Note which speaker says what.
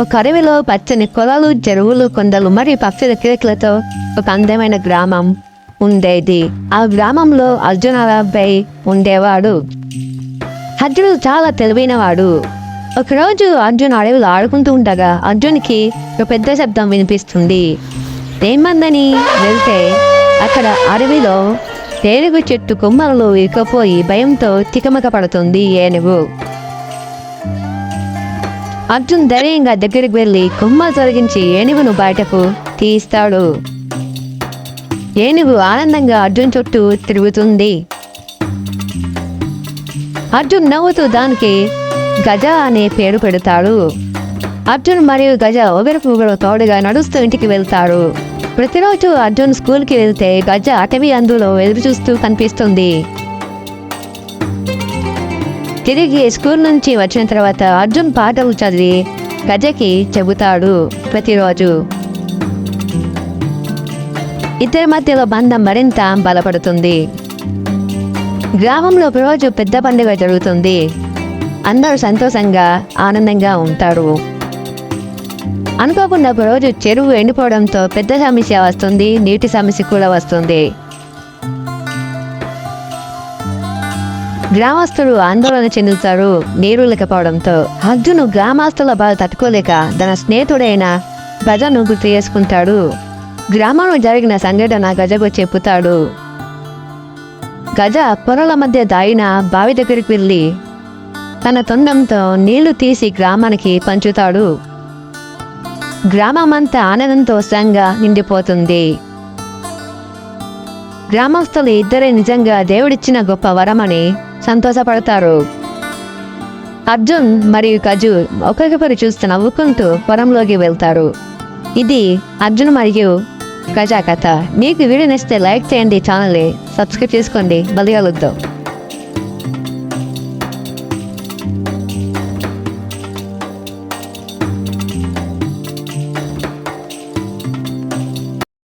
Speaker 1: ఒక అడవిలో పచ్చని పొలాలు చెరువులు కొండలు మరియు పక్షుల కిరకులతో ఒక అందమైన గ్రామం ఉండేది. ఆ గ్రామంలో అర్జున ఉండేవాడు. అర్జునుడు చాలా తెలివైనవాడు. ఒకరోజు అర్జున్ అడవిలో ఆడుకుంటూ ఉండగా అర్జున్కి ఒక పెద్ద శబ్దం వినిపిస్తుంది. ఏమందని? వెళ్తే అక్కడ అడవిలో ఏనుగు చెట్టు కొమ్మలలో ఇకపోయి భయంతో తికమక పడుతుంది ఏనుగు. అర్జున్ ధైర్యంగా దగ్గరికి వెళ్ళి కొమ్మ తొలగించి ఏనుగును బయటకు తీస్తాడు? ఏనుగు ఆనందంగా అర్జున్ చుట్టూ తిరుగుతుంది? అర్జున్ నవ్వుతూ దానికి గజ అనే పేరు పెడతాడు. అర్జున్ మరియు గజ ఒకరికొకరు తోడుగా నడుస్తూ ఇంటికి వెళ్తారు. ప్రతిరోజు అర్జున్ స్కూల్కి వెళ్తే గజ అటవీ అందులో ఎదురు చూస్తూ కనిపిస్తుంది. తిరిగి స్కూల్ నుంచి వచ్చిన తర్వాత అర్జున్ పాటలు చదివి గజకి చెబుతాడు ప్రతిరోజు. ఇద్దరి మధ్యలో బంధం మరింత బలపడుతుంది. గ్రామంలో ఒకరోజు పెద్ద పండుగ జరుగుతుంది. అందరూ సంతోషంగా ఆనందంగా ఉంటారు. అనుకోకుండా ఒకరోజు చెరువు ఎండిపోవడంతో పెద్ద సమస్య వస్తుంది నీటి సమస్య కూడా వస్తుంది. గ్రామస్తులు ఆందోళన చెందుతారు నీరు లేకపోవడంతో. అర్జును గ్రామస్తుల బాధ తట్టుకోలేక తన స్నేహితుడైన గజను గుర్తు చేసుకుంటాడు. గ్రామంలో జరిగిన సంఘటన గజకు చెప్పుతాడు. గజ పొరల మధ్య దాయిన బావి దగ్గరికి వెళ్ళి తన తొండంతో నీళ్ళు తీసి గ్రామానికి పంచుతాడు. గ్రామమంతా ఆనందంతో ఉత్సాహంగా నిండిపోతుంది. గ్రామస్తులు ఇద్దరే నిజంగా దేవుడిచ్చిన గొప్ప వరమని సంతోషపడతారు. అర్జున్ మరియు ఖజూర్ ఒకరికొకరు చూస్తూ నవ్వుకుంటూ పొలంలోకి వెళ్తారు. ఇది అర్జున్ మరియు గజా కథ. మీకు వీడియో నచ్చితే లైక్ చేయండి ఛానల్ని సబ్స్క్రైబ్ చేసుకోండి. మళ్ళీ